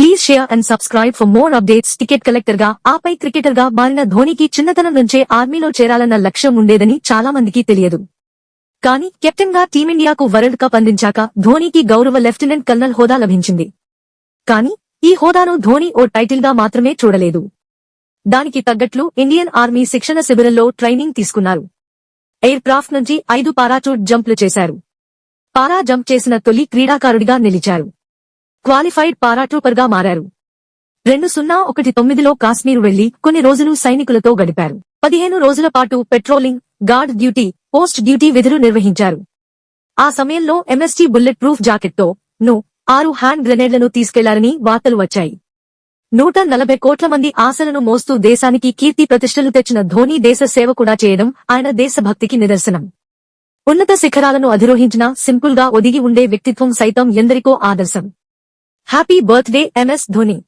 Please share and subscribe for more updates ticket కలెక్టర్గా ఆపై క్రికెటర్గా మారిన ధోనికి చిన్నతనం నుంచే ఆర్మీలో చేరాలన్న లక్ష్యం ఉండేదని చాలా మందికి తెలియదు. కానీ కెప్టెన్గా టీమిండియాకు వరల్డ్ కప్ అందించాక ధోనికి గౌరవ లెఫ్టినెంట్ కల్నల్ హోదా లభించింది. కానీ ఈ హోదాను ధోని ఓ టైటిల్గా మాత్రమే చూడలేదు. దానికి తగ్గట్లు ఇండియన్ ఆర్మీ శిక్షణ శిబిరంలో ట్రైనింగ్ తీసుకున్నారు. ఎయిర్ క్రాఫ్ట్ నుంచి ఐదు పారాచూట్ జంప్లు చేశారు. పారా జంప్ చేసిన తొలి క్రీడాకారుడిగా నిలిచారు. క్వాలిఫైడ్ పారాట్రూపర్గా మారారు. రెండు సున్నా ఒకటి తొమ్మిదిలో కాశ్మీర్ వెళ్ళి కొన్ని రోజులు సైనికులతో గడిపారు. పదిహేను రోజుల పాటు patrolling guard duty post duty విధులు నిర్వహించారు. ఆ సమయంలో ఎంఎస్టీ బుల్లెట్ ప్రూఫ్ జాకెట్తో ను ఆరు హ్యాండ్ గ్రెనేడ్లను తీసుకెళ్ళారని వార్తలు వచ్చాయి. నూట నలభై కోట్ల మంది ఆశలను మోస్తూ దేశానికి కీర్తి ప్రతిష్టలు తెచ్చిన ధోని దేశ సేవ కూడా చేయడం ఆయన దేశభక్తికి నిదర్శనం. ఉన్నత శిఖరాలను అధిరోహించిన సింపుల్గా ఒదిగి ఉండే వ్యక్తిత్వం సైతం ఎందరికో ఆదర్శం. Happy birthday MS Dhoni.